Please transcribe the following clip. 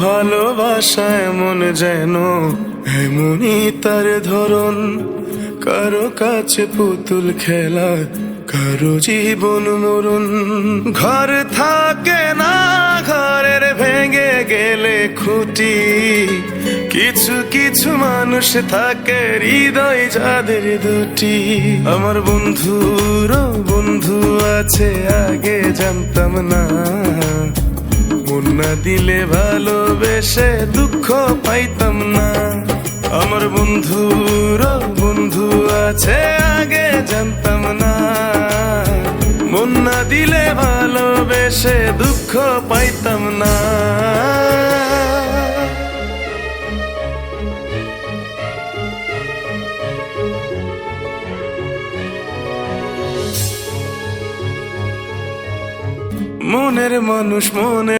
ভালোবাসা এমন যেন, এমনই তার ধরন। কারও কাছে পুতুল খেলা, কারও জীবন মরণ। ঘর থাকে না, ঘরের ভেঙে গেলে খুঁটি। কিছু কিছু মানুষ থাকে হৃদয় যাদের দুটি। আমার বন্ধুর বন্ধু আছে, আগে জানতাম না। মন দিলে ভালোবেসে দুঃখ পাইতাম না। আমার বন্ধুর বন্ধু আছে, আগে জানতাম না। মন দিলে ভালোবেসে দুঃখ পাইতাম না। মনের মানুষ মনে